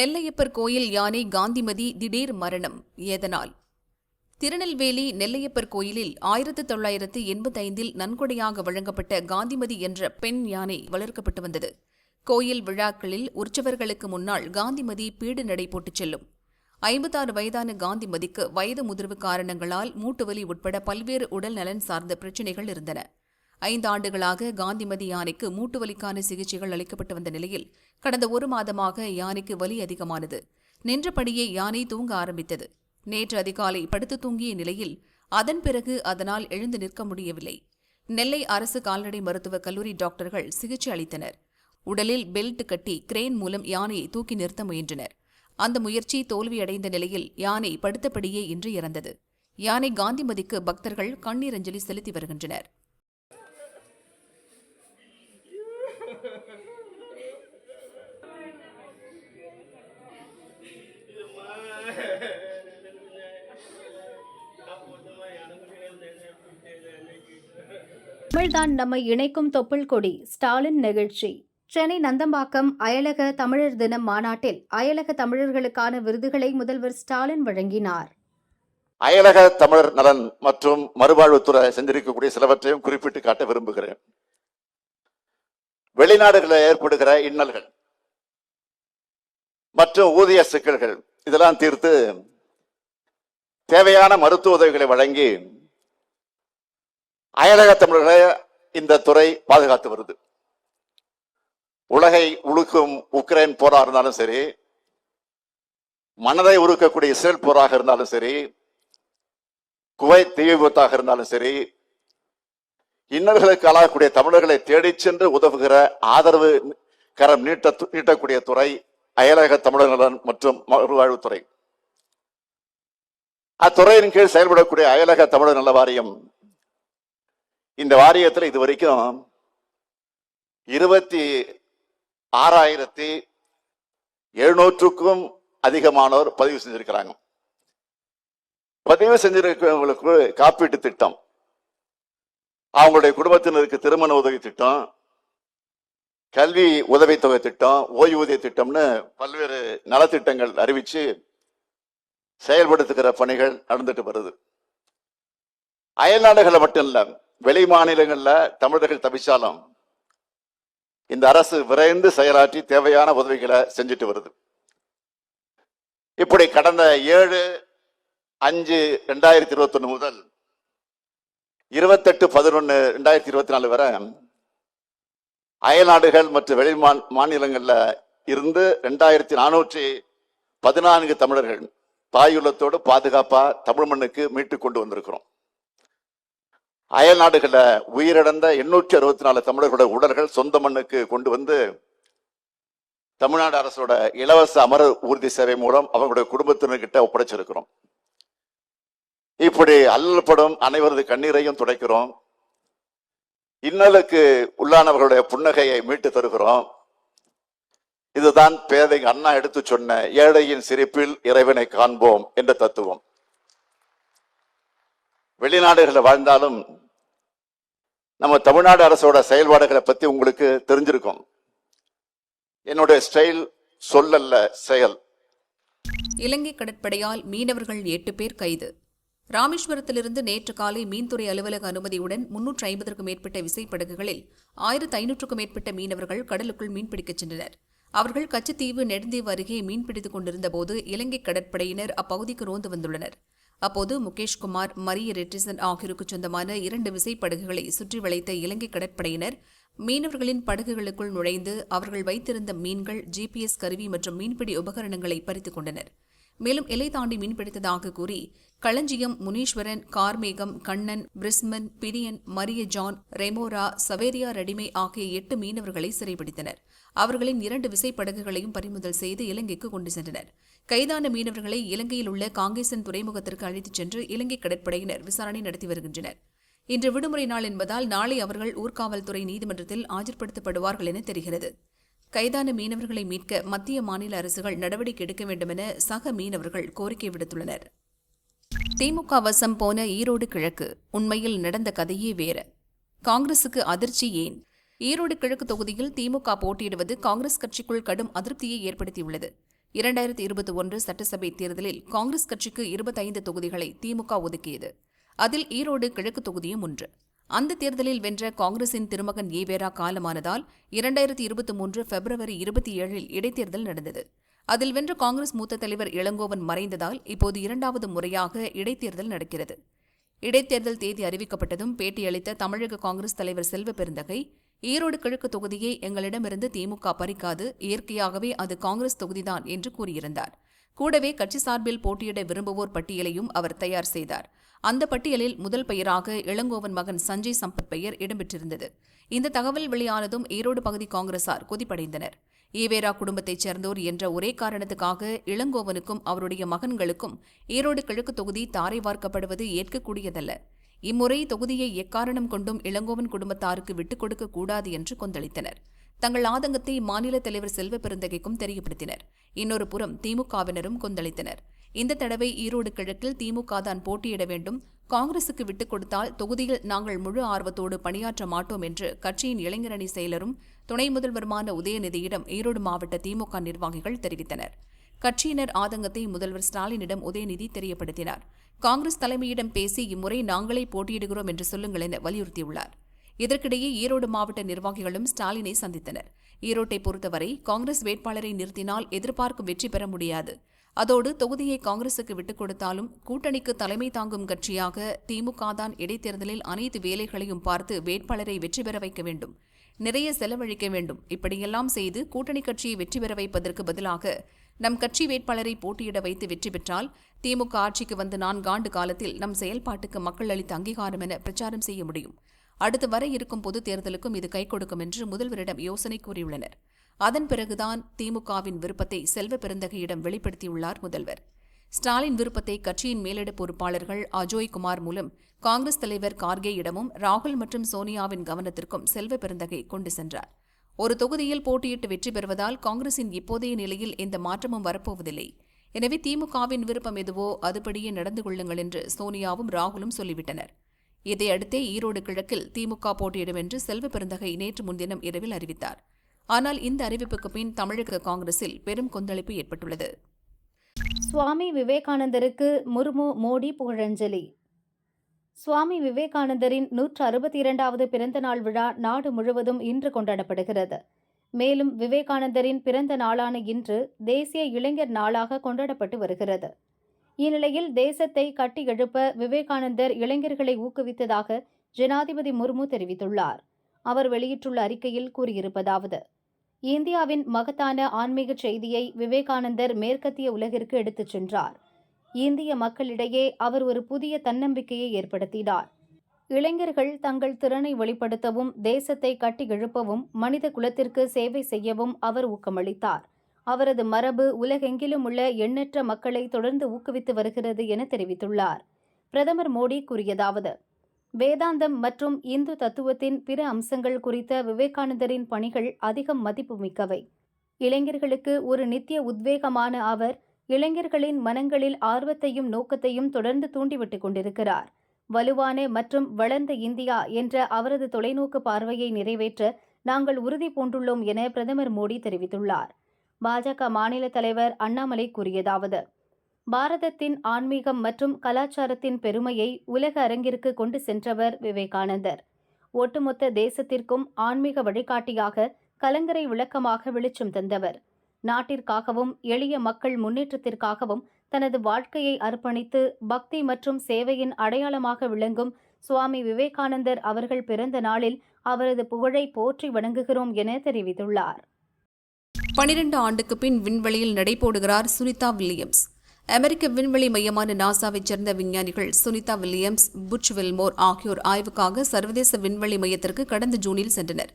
நெல்லையப்பர் கோயில் யானை காந்திமதி திடீர் மரணம். ஏதனால்? திருநெல்வேலி நெல்லையப்பர் கோயிலில் ஆயிரத்து தொள்ளாயிரத்து எண்பத்தைந்தில் நன்கொடையாக வழங்கப்பட்ட காந்திமதி என்ற பெண் யானை வளர்க்கப்பட்டு வந்தது. கோயில் விழாக்களில் உற்சவர்களுக்கு முன்னால் காந்திமதி பீடு நடை போட்டுச் செல்லும். ஐம்பத்தாறு வயதான காந்திமதிக்கு வயது முதிர்வு காரணங்களால் மூட்டுவலி உட்பட பல்வேறு உடல் நலன் சார்ந்த பிரச்சினைகள் இருந்தன. ஐந்து ஆண்டுகளாக காந்திமதி யானைக்கு மூட்டுவலிக்கான சிகிச்சைகள் அளிக்கப்பட்டு வந்த நிலையில் கடந்த ஒரு மாதமாக யானைக்கு வலி அதிகமானது. நின்றபடியே யானை தூங்க ஆரம்பித்தது. நேற்று அதிகாலை படுத்து தூங்கிய நிலையில் அதன் பிறகு அதனால் எழுந்து நிற்க முடியவில்லை. நெல்லை அரசு கால்நடை மருத்துவக் கல்லூரி டாக்டர்கள் சிகிச்சை அளித்தனர். உடலில் பெல்ட் கட்டி கிரேன் மூலம் யானையை தூக்கி நிறுத்த முயன்றனர். அந்த முயற்சி தோல்வியடைந்த நிலையில் யானை படுத்தபடியே இன்று இறந்தது. யானை காந்திமதிக்கு பக்தர்கள் கண்ணீரஞ்சலி செலுத்தி வருகின்றனர். தமிழ்தான் நம்மை இணைக்கும் தொப்புள் கொடி ஸ்டாலின் நிகழ்ச்சி. சென்னை நந்தம்பாக்கம் அயலக தமிழர் தினம் மாநாட்டில் அயலக தமிழர்களுக்கான விருதுகளை முதல்வர் ஸ்டாலின் வழங்கினார். அயலக தமிழர் நலன் மற்றும் மறுவாழ்வுத்துறை செஞ்சிருக்கக்கூடிய சிலவற்றையும் குறிப்பிட்டு காட்ட விரும்புகிறேன். வெளிநாடுகளில் ஏற்படுகிற இன்னல்கள் மற்றும் ஊதிய சிக்கல்கள் இதெல்லாம் தீர்த்து தேவையான மருத்துவ உதவிகளை வழங்கி அயலக தமிழர்களை இந்த துறை பாதுகாத்து வருது. உலகை உழுக்கும் உக்ரைன் போரா இருந்தாலும் சரி மனதை உருக்கக்கூடிய இஸ்ரேல் போராக இருந்தாலும் சரி குவைத் தீ விபத்தாக இருந்தாலும் சரி இன்னல்களுக்கு ஆளாகக்கூடிய தமிழர்களை தேடிச் சென்று உதவுகிற ஆதரவு கரம் நீட்ட நீட்டக்கூடிய துறை அயலக தமிழர் மற்றும் மறுவாழ்வுத்துறை அத்துறையின் கீழ் செயல்படக்கூடிய அயலக தமிழர் நல வாரியம் இந்த வாரியத்தில் இது வரைக்கும் இருபத்தி ஆறாயிரத்தி எழுநூற்றுக்கும் அதிகமானோர் பதிவு செஞ்சிருக்கிறாங்க. பதிவு செஞ்சிருக்கிறவங்களுக்கு காப்பீட்டு திட்டம். அவங்களுடைய குடும்பத்தினருக்கு திருமண உதவி திட்டம் கல்வி உதவித்தொகை திட்டம் ஓய்வூதிய திட்டம்னு பல்வேறு நலத்திட்டங்கள் அறிவிச்சு செயல்படுத்துகிற பணிகள் நடந்துட்டு வருது. அயல்நாடுகளை மட்டும் இல்ல வெளி மாநிலங்களில் தமிழர்கள் தவிச்சாலும் இந்த அரசு விரைந்து செயலாற்றி தேவையான உதவிகளை செஞ்சுட்டு வருது. இப்படி கடந்த ஏழு அஞ்சு ரெண்டாயிரத்தி இருபத்தொன்று முதல் இருபத்தெட்டு பதினொன்று ரெண்டாயிரத்தி இருபத்தி நாலு வரை அயல்நாடுகள் மற்றும் வெளி மாநிலங்களில் இருந்து ரெண்டாயிரத்தி நானூற்றி பதினான்கு தமிழர்கள் தாயுள்ளத்தோடு பாதுகாப்பாக தமிழ் மண்ணுக்கு மீட்டு கொண்டு வந்திருக்கிறோம். அயல் நாடுகளில் உயிரிழந்த எண்ணூற்றி அறுபத்தி நாலு தமிழர்களோட உடல்கள் சொந்த மண்ணுக்கு கொண்டு வந்து தமிழ்நாடு அரசோட இலவச அமர ஊர்தி சேவை மூலம் அவங்களுடைய குடும்பத்தினர்கிட்ட ஒப்படைச்சிருக்கிறோம். இப்படி அல்லப்படும் அனைவரது கண்ணீரையும் துடைக்கிறோம். இன்னலுக்கு உள்ளானவர்களுடைய புன்னகையை மீட்டு தருகிறோம். இதுதான் பேதை அண்ணா எடுத்து சொன்ன ஏழையின் சிரிப்பில் இறைவனை காண்போம் என்ற தத்துவம். வெளிநாடுகளில் வாழ்ந்தாலும் நம்ம தமிழ்நாடு அரசோட செயல்பாடுகளை பத்தி உங்களுக்கு தெரிஞ்சிருக்கும். என்னுடைய ஸ்டைல் சொல்லல்ல செயல். இலங்கை கடற்படையால் மீனவர்கள் எட்டு பேர் கைது. ராமேஸ்வரத்திலிருந்து நேற்று காலை மீன்துறை அலுவலக அனுமதியுடன் முன்னூற்று ஐம்பதற்கும் மேற்பட்ட விசைப்படகுகளில் ஆயிரத்து ஐநூற்றுக்கும் மேற்பட்ட மீனவர்கள் கடலுக்குள் மீன்பிடிக்கச் சென்றனர். அவர்கள் கச்சத்தீவு நெடுந்தீவு அருகே மீன்பிடித்துக் கொண்டிருந்த போது இலங்கை கடற்படையினர் அப்பகுதிக்கு ரோந்து வந்துள்ளனர். அப்போது முகேஷ்குமார் மரிய ரெட்டிசன் ஆகியோருக்கு சொந்தமான இரண்டு விசைப்படகுகளை சுற்றி வளைத்த இலங்கை கடற்படையினர் மீனவர்களின் படகுகளுக்குள் நுழைந்து அவர்கள் வைத்திருந்த மீன்கள் ஜிபிஎஸ் கருவி மற்றும் மீன்பிடி உபகரணங்களை பறித்துக் கொண்டனர். மேலும் எல்லை தாண்டி மீன்பிடித்ததாக கூறி களஞ்சியம் முனீஸ்வரன் கார்மேகம் கண்ணன் பிரிஸ்மன் பிரியன் மரிய ஜான் ரெமோரா சவேரியா ரெடிமே ஆகிய எட்டு மீனவர்களை சிறைபிடித்தனர். அவர்களின் இரண்டு விசைப்படகுகளையும் பறிமுதல் செய்து இலங்கைக்கு கொண்டு சென்றனர். கைதான மீனவர்களை இலங்கையில் உள்ள காங்கேசன் துறைமுகத்திற்கு அழைத்துச் சென்று இலங்கை கடற்படையினர் விசாரணை நடத்தி வருகின்றனர். இன்று விடுமுறை நாள் என்பதால் நாளை அவர்கள் ஊர்காவல்துறை நீதிமன்றத்தில் ஆஜர்படுத்தப்படுவார்கள் என தெரிகிறது. கைதான மீனவர்களை மீட்க மத்திய மாநில அரசுகள் நடவடிக்கை எடுக்க வேண்டுமென சக மீனவர்கள் கோரிக்கை விடுத்துள்ளனர். திமுக வசம் போன ஈரோடு கிழக்கு. உண்மையில் நடந்த கதையே வேற. காங்கிரசுக்கு அதிர்ச்சி ஏன்? ஈரோடு கிழக்கு தொகுதியில் திமுக போட்டியிடுவது காங்கிரஸ் கட்சிக்குள் கடும் அதிருப்தியை ஏற்படுத்தியுள்ளது. இரண்டாயிரத்தி இருபத்தி ஒன்று சட்டசபை தேர்தலில் காங்கிரஸ் கட்சிக்கு இருபத்தைந்து தொகுதிகளை திமுக ஒதுக்கியது. அதில் ஈரோடு கிழக்கு தொகுதியும் ஒன்று. அந்த தேர்தலில் வென்ற காங்கிரசின் திருமகன் ஏவேரா காலமானதால் இரண்டாயிரத்தி இருபத்தி மூன்று பிப்ரவரி இருபத்தி ஏழில் இடைத்தேர்தல் நடந்தது. அதில் வென்ற காங்கிரஸ் மூத்த தலைவர் இளங்கோவன் மறைந்ததால் இப்போது இரண்டாவது முறையாக இடைத்தேர்தல் நடக்கிறது. இடைத்தேர்தல் தேதி அறிவிக்கப்பட்டதும் பேட்டியளித்த தமிழக காங்கிரஸ் தலைவர் செல்வ பெருந்தகை ஈரோடு கிழக்கு தொகுதியை எங்களிடமிருந்து திமுக பறிக்காது இயற்கையாகவே அது காங்கிரஸ் தொகுதிதான் என்று கூறியிருந்தார். கூடவே கட்சி சார்பில் போட்டியிட விரும்புவோர் பட்டியலையும் அவர் தயார் செய்தார். அந்த பட்டியலில் முதல் பெயராக இளங்கோவன் மகன் சஞ்சய் சம்பத் பெயர் இடம்பெற்றிருந்தது. இந்த தகவல் வெளியானதும் ஈரோடு பகுதி காங்கிரசார் கொதிப்படைந்தனர். ஈவேரா குடும்பத்தைச் சேர்ந்தோர் என்ற ஒரே காரணத்துக்காக இளங்கோவனுக்கும் அவருடைய மகன்களுக்கும் ஈரோடு கிழக்கு தொகுதி தாரை வார்க்கப்படுவது ஏற்கக்கூடியதல்ல. இம்முறை தொகுதியை எக்காரணம் கொண்டும் இளங்கோவன் குடும்பத்தாருக்கு விட்டுக் கொடுக்க கூடாது என்று கொந்தளித்தனர். தங்கள் ஆதங்கத்தை மாநில தலைவர் செல்வ பெருந்தகைக்கும் தெரியப்படுத்தினர். இன்னொரு புறம் திமுகவினரும் கொந்தளித்தனர். இந்த தடவை ஈரோடு கிழக்கில் திமுக தான் போட்டியிட வேண்டும். காங்கிரசுக்கு விட்டுக் கொடுத்தால் தொகுதியில் நாங்கள் முழு ஆர்வத்தோடு பணியாற்ற மாட்டோம் என்று கட்சியின் இளைஞரணி செயலரும் துணை முதல்வருமான உதயநிதியிடம் ஈரோடு மாவட்ட திமுக நிர்வாகிகள் தெரிவித்தனர். கட்சியினர் ஆதங்கத்தை முதல்வர் ஸ்டாலினிடம் உதயநிதி தெரியப்படுத்தினார். காங்கிரஸ் தலைமையிடம் பேசி இம்முறை நாங்களே போட்டியிடுகிறோம் என்று சொல்லுங்கள் என வலியுறுத்தியுள்ளார். இதற்கிடையே ஈரோடு மாவட்ட நிர்வாகிகளும் ஸ்டாலினை சந்தித்தனர். ஈரோட்டை பொறுத்தவரை காங்கிரஸ் வேட்பாளரை நிறுத்தினால் எதிர்பார்க்கும் வெற்றி பெற முடியாது. அதோடு தொகுதியை காங்கிரசுக்கு விட்டுக் கொடுத்தாலும் கூட்டணிக்கு தலைமை தாங்கும் கட்சியாக திமுக தான் இடைத்தேர்தலில் அனைத்து வேலைகளையும் பார்த்து வேட்பாளரை வெற்றி பெற வைக்க வேண்டும். நிறைய செலவழிக்க வேண்டும். இப்படியெல்லாம் செய்து கூட்டணி கட்சியை வெற்றி பெற வைப்பதற்கு பதிலாக நம் கட்சி வேட்பாளரை போட்டியிட வைத்து வெற்றி பெற்றால் திமுக ஆட்சிக்கு வந்து நான்காண்டு காலத்தில் நம் செயல்பாட்டுக்கு மக்கள் அளித்த அங்கீகாரம் என பிரச்சாரம் செய்ய முடியும். அடுத்து வர இருக்கும் பொது தேர்தலுக்கும் இது கை கொடுக்கும் என்று முதல்வரிடம் யோசனை கூறியுள்ளனர். அதன் பிறகுதான் திமுகவின் விருப்பத்தை செல்வ பெருந்தகையிடம் வெளிப்படுத்தியுள்ளார் முதல்வர். ஸ்டாலின் விருப்பத்தை கட்சியின் மேலிட பொறுப்பாளர்கள் அஜோய் குமார் மூலம் காங்கிரஸ் தலைவர் கார்கேயிடமும் ராகுல் மற்றும் சோனியாவின் கவனத்திற்கும் செல்வ பெருந்தகை கொண்டு சென்றார். ஒரு தொகுதியில் போட்டியிட்டு வெற்றி பெறுவதால் காங்கிரசின் இப்போதைய நிலையில் எந்த மாற்றமும் வரப்போவதில்லை. எனவே திமுகவின் விருப்பம் எதுவோ அதுபடியே நடந்து கொள்ளுங்கள் என்று சோனியாவும் ராகுலும் சொல்லிவிட்டனர். இதையடுத்தே ஈரோடு கிழக்கில் திமுக போட்டியிடும் என்று செல்வ பெருந்தகை நேற்று முன்தினம் இரவில் அறிவித்தார். ஆனால் இந்த அறிவிப்புக்கு பின் தமிழக காங்கிரஸில் பெரும் கொந்தளிப்பு ஏற்பட்டுள்ளது. சுவாமி விவேகானந்தருக்கு முர்மு மோடி புகழஞ்சலி. சுவாமி விவேகானந்தரின் நூற்று அறுபத்தி இரண்டாவது பிறந்த நாள் விழா நாடு முழுவதும் இன்று கொண்டாடப்படுகிறது. மேலும் விவேகானந்தரின் பிறந்த நாளான இன்று தேசிய இளைஞர் நாளாக கொண்டாடப்பட்டு வருகிறது. இந்நிலையில் தேசத்தை கட்டி எழுப்ப விவேகானந்தர் இளைஞர்களை ஊக்குவித்ததாக ஜனாதிபதி முர்மு தெரிவித்துள்ளார். அவர் வெளியிட்டுள்ள அறிக்கையில் கூறியிருப்பதாவது இந்தியாவின் மகத்தான ஆன்மீக செய்தியை விவேகானந்தர் மேற்கத்திய உலகிற்கு எடுத்துச் சென்றார். இந்திய மக்களிடையே அவர் ஒரு புதிய தன்னம்பிக்கையை ஏற்படுத்தினார். இளைஞர்கள் தங்கள் திறனை வெளிப்படுத்தவும் தேசத்தை கட்டி எழுப்பவும் மனித குலத்திற்கு சேவை செய்யவும் அவர் ஊக்கமளித்தார். அவரது மரபு உலகெங்கிலும் உள்ள எண்ணற்ற மக்களை தொடர்ந்து ஊக்குவித்து வருகிறது என தெரிவித்துள்ளார். பிரதமர் மோடி கூறியதாவது வேதாந்தம் மற்றும் இந்து தத்துவத்தின் பிற அம்சங்கள் குறித்த விவேகானந்தரின் பணிகள் அதிகம் மதிப்புமிக்கவை இளைஞர்களுக்கு ஒரு நித்திய உத்வேகமான அவர் இளைஞர்களின் மனங்களில் ஆர்வத்தையும் நோக்கத்தையும் தொடர்ந்து தூண்டிவிட்டுக் கொண்டிருக்கிறார். வலுவான மற்றும் வளர்ந்த இந்தியா என்ற அவரது தொலைநோக்கு பார்வையை நிறைவேற்ற நாங்கள் உறுதி பூண்டுள்ளோம் என பிரதமர் மோடி தெரிவித்துள்ளார். பாஜக மாநில தலைவர் அண்ணாமலை கூறியதாவது பாரதத்தின் ஆன்மீகம் மற்றும் கலாச்சாரத்தின் பெருமையை உலக அரங்கிற்கு கொண்டு சென்றவர் விவேகானந்தர். ஒட்டுமொத்த தேசத்திற்கும் ஆன்மீக வழிகாட்டியாக கலங்கரை விளக்கமாக வெளிச்சம் தந்தவர். நாட்டிற்காகவும் எளிய மக்கள் முன்னேற்றத்திற்காகவும் தனது வாழ்க்கையை அர்ப்பணித்து பக்தி மற்றும் சேவையின் அடையாளமாக விளங்கும் சுவாமி விவேகானந்தர் அவர்கள் பிறந்த நாளில் அவரது புகழை போற்றி வணங்குகிறோம் என தெரிவித்துள்ளார். பனிரெண்டு ஆண்டுக்கு பின் விண்வெளியில் நடைபோடுகிறார் சுனிதா வில்லியம்ஸ். அமெரிக்க விண்வெளி மையமான நாசாவைச் சேர்ந்த விஞ்ஞானிகள் சுனிதா வில்லியம்ஸ் புட்ச் வில்மோர் ஆகியோர் ஆய்வுக்காக சர்வதேச விண்வெளி மையத்திற்கு கடந்த ஜூனில் சென்றனர்.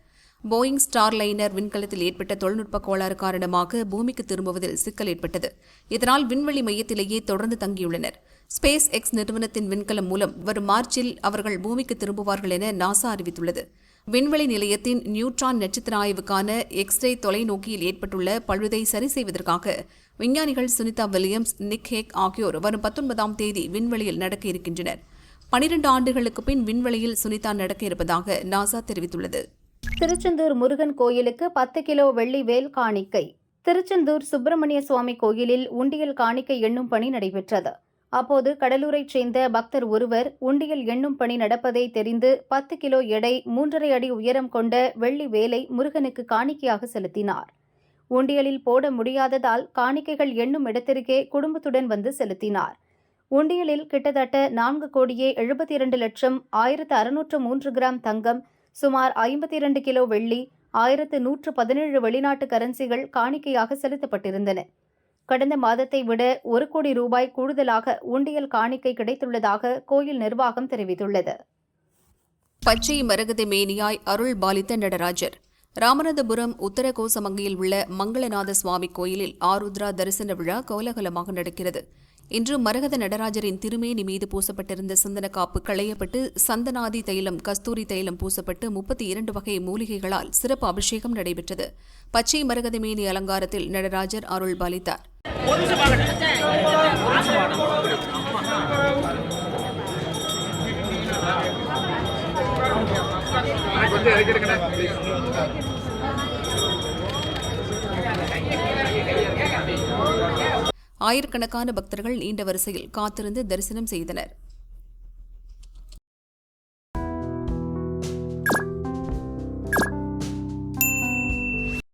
போயிங் ஸ்டார் லைனர் விண்கலத்தில் ஏற்பட்ட தொழில்நுட்ப கோளாறு காரணமாக பூமிக்கு திரும்புவதில் சிக்கல் ஏற்பட்டது. இதனால் விண்வெளி மையத்திலேயே தொடர்ந்து தங்கியுள்ளனர். ஸ்பேஸ் எக்ஸ் நிறுவனத்தின் விண்கலம் மூலம் வரும் மார்ச்சில் அவர்கள் பூமிக்கு திரும்புவார்கள் என நாசா அறிவித்துள்ளது. விண்வெளி நிலையத்தின் நியூட்ரான் நட்சத்திர ஆய்வுக்கான எக்ஸ்ரே தொலைநோக்கியில் ஏற்பட்டுள்ள பழுதை சரி செய்வதற்காக விஞ்ஞானிகள் சுனிதா வில்லியம்ஸ் நிக் ஹேக் ஆகியோர் வரும் பத்தொன்பதாம் தேதி விண்வெளியில் நடக்க இருக்கின்றனர். பனிரெண்டு ஆண்டுகளுக்கு பின் விண்வெளியில் சுனிதா நடக்க இருப்பதாக நாசா தெரிவித்துள்ளது. திருச்செந்தூர் முருகன் கோயிலுக்கு பத்து கிலோ வெள்ளி வேல் காணிக்கை. திருச்செந்தூர் சுப்பிரமணிய சுவாமி கோயிலில் உண்டியல் காணிக்கை எண்ணும் பணி நடைபெற்றது. அப்போது கடலூரைச் சேர்ந்த பக்தர் ஒருவர் உண்டியல் எண்ணும் பணி நடப்பதை தெரிந்து பத்து கிலோ எடை மூன்றரை அடி உயரம் கொண்ட வெள்ளி வேலை முருகனுக்கு காணிக்கையாக செலுத்தினார். உண்டியலில் போட முடியாததால் காணிக்கைகள் எண்ணும் இடத்திற்கே குடும்பத்துடன் வந்து செலுத்தினார். உண்டியலில் கிட்டத்தட்ட நான்கு கோடியே எழுபத்தி இரண்டு லட்சம் ஆயிரத்து அறுநூற்று மூன்று கிராம் தங்கம் சுமார் ஐம்பத்தி இரண்டு கிலோ வெள்ளி ஆயிரத்து நூற்று பதினேழு வெளிநாட்டு கரன்சிகள் காணிக்கையாக செலுத்தப்பட்டிருந்தன. கடந்த மாதத்தை விட ஒரு கோடி ரூபாய் கூடுதலாக உண்டியல் காணிக்கை கிடைத்துள்ளதாக கோயில் நிர்வாகம் தெரிவித்துள்ளது. பச்சை மரகத மேனியாய் அருள் பாலித்த நடராஜர். ராமநாதபுரம் உத்தரகோசமங்கையில் உள்ள மங்களநாத சுவாமி கோயிலில் ஆருத்ரா தரிசன விழா கோலகலமாக நடக்கிறது. இன்று மரகத நடராஜரின் திருமேனி மீது பூசப்பட்டிருந்த சந்தன காப்பு களையப்பட்டு சந்தனாதி தைலம் கஸ்தூரி தைலம் பூசப்பட்டு முப்பத்தி இரண்டு வகை மூலிகைகளால் சிறப்பு அபிஷேகம் நடைபெற்றது. பச்சை மரகத மேனி அலங்காரத்தில் நடராஜர் அருள் பாலித்தார். ஆயிரக்கணக்கான பக்தர்கள் நீண்ட வரிசையில் காத்திருந்து தரிசனம் செய்தனர்.